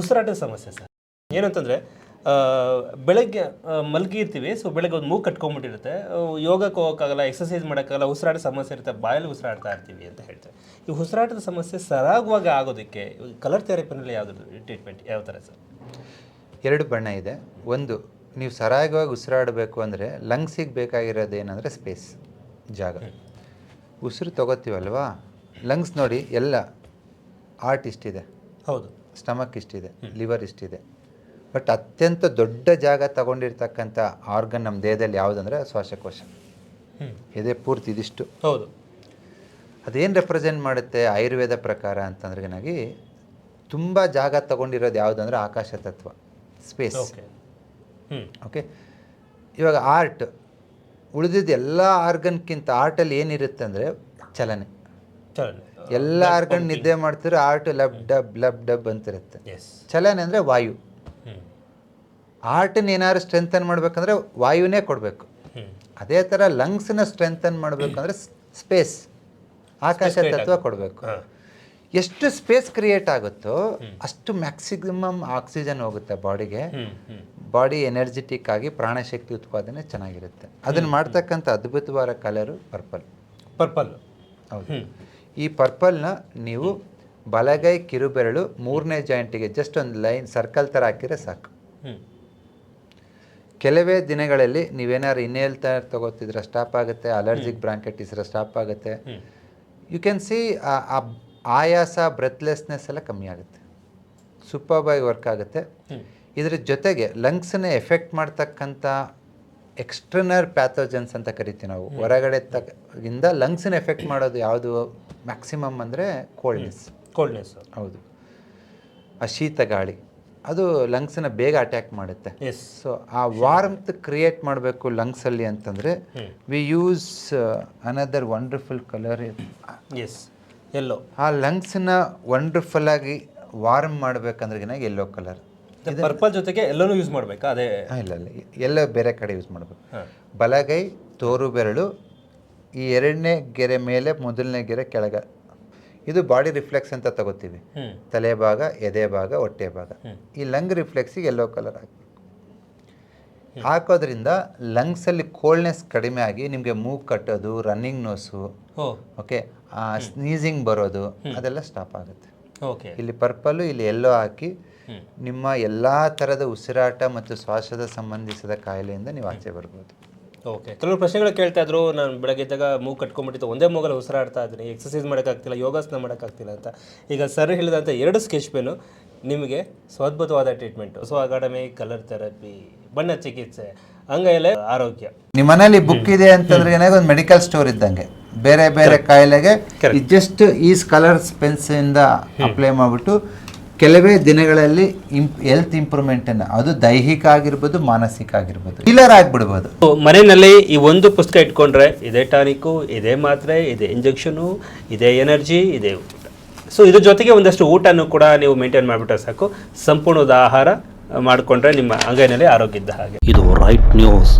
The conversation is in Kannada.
ಉಸಿರಾಟದ ಸಮಸ್ಯೆ ಸರ್. ಏನಂತಂದರೆ ಬೆಳಗ್ಗೆ ಮಲಗಿರ್ತೀವಿ ಸೊ ಬೆಳಗ್ಗೆ ಒಂದು ಮೂಗು ಕಟ್ಕೊಂಡ್ಬಿಟ್ಟಿರುತ್ತೆ ಯೋಗಕ್ಕೆ ಹೋಗೋಕ್ಕಾಗಲ್ಲ ಎಕ್ಸಸೈಸ್ ಮಾಡೋಕ್ಕಾಗಲ್ಲ ಉಸಿರಾಟ ಸಮಸ್ಯೆ ಇರುತ್ತೆ ಬಾಯಲ್ಲಿ ಉಸಿರಾಡ್ತಾ ಇರ್ತೀವಿ ಅಂತ ಹೇಳ್ತಾರೆ. ಈ ಉಸಿರಾಟದ ಸಮಸ್ಯೆ ಸರಾಗವಾಗಿ ಆಗೋದಕ್ಕೆ ಕಲರ್ ಥೆರಪಿನಲ್ಲಿ ಯಾವುದು ಟ್ರೀಟ್ಮೆಂಟ್ ಯಾವ ಥರ ಸರ್? ಎರಡು ಬಣ್ಣ ಇದೆ. ಒಂದು ನೀವು ಸರಾಗವಾಗಿ ಉಸಿರಾಡಬೇಕು ಅಂದರೆ ಲಂಗ್ಸಿಗೆ ಬೇಕಾಗಿರೋದು ಏನಂದರೆ ಸ್ಪೇಸ್ ಜಾಗ. ಉಸಿರು ತಗೋತೀವಲ್ವಾ? ಲಂಗ್ಸ್ ನೋಡಿ ಎಲ್ಲ ಆರ್ಟಿಸ್ಟ್ ಇದೆ. ಹೌದು. ಸ್ಟಮಕ್ ಇಷ್ಟಿದೆ ಲಿವರ್ ಇಷ್ಟಿದೆ. ಬಟ್ ಅತ್ಯಂತ ದೊಡ್ಡ ಜಾಗ ತಗೊಂಡಿರ್ತಕ್ಕಂಥ ಆರ್ಗನ್ ನಮ್ಮ ದೇಹದಲ್ಲಿ ಯಾವುದಂದ್ರೆ ಶ್ವಾಸಕೋಶ. ಇದೆ ಪೂರ್ತಿ ಇದಿಷ್ಟು. ಹೌದು. ಅದೇನು ರೆಪ್ರೆಸೆಂಟ್ ಮಾಡುತ್ತೆ ಆಯುರ್ವೇದ ಪ್ರಕಾರ ಅಂತಂದ್ರೆನಾಗಿ ತುಂಬ ಜಾಗ ತಗೊಂಡಿರೋದು ಯಾವುದಂದ್ರೆ ಆಕಾಶ ತತ್ವ ಸ್ಪೇಸ್ ಓಕೆ ಹ್ಞೂ ಓಕೆ ಇವಾಗ ಆರ್ಟ್ ಉಳಿದಿದ್ದು ಎಲ್ಲ ಆರ್ಗನ್ಕ್ಕಿಂತ ಆರ್ಟಲ್ಲಿ ಏನಿರುತ್ತೆ ಅಂದರೆ ಚಲನೆ. ಎಲ್ಲ ಆರ್ಗನ್ ನಿದ್ದೆ ಮಾಡ್ತಿರೋ heart lub dub lub dub ಅಂತಿರುತ್ತೆ. ಚಲನೆ ಅಂದರೆ ವಾಯು. ಆರ್ಟ್ನ ಆರ್ಟನ್ನ ಏನಾದ್ರು ಸ್ಟ್ರೆಂಥನ್ ಮಾಡ್ಬೇಕಂದ್ರೆ ವಾಯುನೇ ಕೊಡಬೇಕು. ಅದೇ ಥರ ಲಂಗ್ಸ್ನ ಸ್ಟ್ರೆಂಥನ್ ಮಾಡ್ಬೇಕಂದ್ರೆ ಸ್ಪೇಸ್. ಆಕಾಶ ತತ್ವ ಕೊಡಬೇಕು. ಎಷ್ಟು ಸ್ಪೇಸ್ ಕ್ರಿಯೇಟ್ ಆಗುತ್ತೋ ಅಷ್ಟು ಮ್ಯಾಕ್ಸಿಮಮ್ ಆಕ್ಸಿಜನ್ ಹೋಗುತ್ತೆ ಬಾಡಿಗೆ. ಬಾಡಿ ಎನರ್ಜೆಟಿಕ್ ಆಗಿ ಪ್ರಾಣಶಕ್ತಿ ಉತ್ಪಾದನೆ ಚೆನ್ನಾಗಿರುತ್ತೆ. ಅದನ್ನ ಮಾಡ್ತಕ್ಕಂಥ ಅದ್ಭುತವಾದ ಕಲರು ಪರ್ಪಲ್. ಪರ್ಪಲ್. ಹೌದು. ಈ ಪರ್ಪಲ್ನ ನೀವು ಬಲಗೈ ಕಿರುಬೆರಳು ಮೂರನೇ ಜಾಯಿಂಟಿಗೆ ಜಸ್ಟ್ ಒಂದು ಲೈನ್ ಸರ್ಕಲ್ ಥರ ಹಾಕಿದರೆ ಸಾಕು. ಕೆಲವೇ ದಿನಗಳಲ್ಲಿ ನೀವೇನಾದ್ರು ಇನ್ಹೇಲ್ ತಗೋತಿದ್ರೆ ಸ್ಟಾಪ್ ಆಗುತ್ತೆ ಅಲರ್ಜಿಕ್ ಬ್ರಾಂಕೈಟಿಸ್ ಸ್ಟಾಪ್ ಆಗುತ್ತೆ. ಯು ಕ್ಯಾನ್ ಸಿ ಆಯಾಸ ಬ್ರೆತ್ಲೆಸ್ನೆಸ್ ಎಲ್ಲ ಕಮ್ಮಿ ಆಗುತ್ತೆ. ಸೂಪರ್ಬಾಗಿ ವರ್ಕ್ ಆಗುತ್ತೆ. ಇದ್ರ ಜೊತೆಗೆ ಲಂಗ್ಸನ್ನ ಎಫೆಕ್ಟ್ ಮಾಡ್ತಕ್ಕಂಥ ಎಕ್ಸ್ಟರ್ನರ್ ಪ್ಯಾಥೋಜನ್ಸ್ ಅಂತ ಕರಿತೀವಿ ನಾವು. ಹೊರಗಡೆ ತಗಿಂದ ಲಂಗ್ಸನ್ನ ಎಫೆಕ್ಟ್ ಮಾಡೋದು ಯಾವುದು? ಮ್ಯಾಕ್ಸಿಮಮ್ ಅಂದರೆ ಕೋಲ್ಡ್ನೆಸ್ ಕೋಲ್ಡ್ನೆಸ್ ಹೌದು. ಆ ಶೀತ ಗಾಳಿ ಅದು ಲಂಗ್ಸನ್ನ ಬೇಗ ಅಟ್ಯಾಕ್ ಮಾಡುತ್ತೆ. ಎಸ್ ಸೊ ಆ ವಾರ್ಮ್ತ್ ಕ್ರಿಯೇಟ್ ಮಾಡಬೇಕು ಲಂಗ್ಸಲ್ಲಿ ಅಂತಂದರೆ. We use another wonderful colour as yellow ಆ ಲಂಗ್ಸನ್ನ ವಂಡರ್ಫುಲ್ ಆಗಿ ವಾರ್ಮ್ ಮಾಡಬೇಕಂದ್ರೆ ಎಲ್ಲೋ ಕಲರ್ ಪರ್ಪಲ್ ಜೊತೆಗೆ ಎಲ್ಲನೂ ಯೂಸ್ ಮಾಡಬೇಕಾ? ಅದೇ ಇಲ್ಲ ಇಲ್ಲ. ಎಲ್ಲ ಬೇರೆ ಕಡೆ ಯೂಸ್ ಮಾಡಬೇಕು. ಬಲಗೈ ತೋರು ಬೆರಳು ಈ ಎರಡನೇ ಗೆರೆ ಮೇಲೆ ಮೊದಲನೇ ಗೆರೆ ಕೆಳಗೆ. ಇದು ಬಾಡಿ ರಿಫ್ಲೆಕ್ಸ್ ಅಂತ ತಗೋತೀವಿ. ತಲೆ ಭಾಗ ಎದೆ ಭಾಗ ಹೊಟ್ಟೆ ಭಾಗ. ಈ ಲಂಗ್ ರಿಫ್ಲೆಕ್ಸಿಗೆ ಎಲ್ಲೋ ಕಲರ್ ಹಾಕಿ. ಹಾಕೋದ್ರಿಂದ ಲಂಗ್ಸಲ್ಲಿ ಕೋಲ್ಡ್ನೆಸ್ ಕಡಿಮೆ ಆಗಿ ನಿಮಗೆ ಮೂಗ್ ಕಟ್ಟೋದು ರನ್ನಿಂಗ್ ನೋಸು ಓಕೆ ಸ್ನೀಸಿಂಗ್ ಬರೋದು ಅದೆಲ್ಲ ಸ್ಟಾಪ್ ಆಗುತ್ತೆ. ಓಕೆ. ಇಲ್ಲಿ ಪರ್ಪಲ್ಲು ಇಲ್ಲಿ ಎಲ್ಲೋ ಹಾಕಿ ನಿಮ್ಮ ಎಲ್ಲ ಥರದ ಉಸಿರಾಟ ಮತ್ತು ಶ್ವಾಸದ ಸಂಬಂಧಿಸಿದ ಕಾಯಿಲೆಯಿಂದ ನೀವು ಆಚೆ ಬರ್ಬೋದು. ಓಕೆ. ಕೆಲವರು ಪ್ರಶ್ನೆಗಳು ಕೇಳ್ತಾ ಇದ್ರು ನಾನು ಬೆಳಗ್ಗೆ ಇದ್ದಾಗ ಮೂಗು ಕಟ್ಕೊಂಡ್ಬಿಟ್ಟಿತ್ತು ಒಂದೇ ಮೂಗಲ್ಲಿ ಉಸಿರಾಡ್ತಾ ಇದ್ದೀನಿ ಎಕ್ಸಸೈಸ್ ಮಾಡೋಕ್ಕಾಗ್ತಿಲ್ಲ ಯೋಗಾಸನ ಮಾಡೋಕ್ಕಾಗ್ತಿಲ್ಲ ಅಂತ. ಈಗ ಸರ್ ಹೇಳಿದಂಥ ಎರಡು ಸ್ಕೆಚ್ ಪೆನ್ನು ನಿಮಗೆ ಸ್ವದ್ಭುತವಾದ treatment so academy colour therapy ಬಣ್ಣ ಚಿಕಿತ್ಸೆ ಅಂಗೈಲೆ ಆರೋಗ್ಯ. ನಿಮ್ಮ ಮನೇಲಿ ಬುಕ್ ಇದೆ ಅಂತಂದ್ರೆ ಏನಾಗ ಒಂದು ಮೆಡಿಕಲ್ ಸ್ಟೋರ್ ಇದ್ದಂಗೆ ಬೇರೆ ಬೇರೆ ಕಾಯಿಲೆಗೆ ಜಸ್ಟ್ ಈಸ್ ಕಲರ್ಸ್ ಪೆನ್ಸಿಂದ ಇಂದ ಅಪ್ಲೈ ಮಾಡಿಬಿಟ್ಟು ಕೆಲವೇ ದಿನಗಳಲ್ಲಿ ಹೆಲ್ತ್ ಇಂಪ್ರೂವ್ಮೆಂಟ್ ಅನ್ನ ಅದು ದೈಹಿಕ ಆಗಿರ್ಬೋದು ಮಾನಸಿಕ ಆಗಿರ್ಬೋದು ಹೀಲರ್ ಆಗ್ಬಿಡ್ಬೋದು. ಸೊ ಮನೆಯಲ್ಲಿ ಈ ಒಂದು ಪುಸ್ತಕ ಇಟ್ಕೊಂಡ್ರೆ ಇದೇ ಟಾನಿಕ್ಕು ಇದೇ ಮಾತ್ರೆ ಇದೇ ಇಂಜೆಕ್ಷನು ಇದೇ ಎನರ್ಜಿ ಇದೇ ಊಟ. ಸೊ ಇದ್ರ ಜೊತೆಗೆ ಒಂದಷ್ಟು ಊಟನೂ ಕೂಡ ನೀವು ಮೇಂಟೈನ್ ಮಾಡಿಬಿಟ್ರೆ ಸಾಕು. ಸಂಪೂರ್ಣದ ಆಹಾರ ಮಾಡಿಕೊಂಡ್ರೆ ನಿಮ್ಮ ಅಂಗೈನಲ್ಲಿ ಆರೋಗ್ಯ ಇದ್ದ ಹಾಗೆ. ಇದು ರೈಟ್ ನ್ಯೂಸ್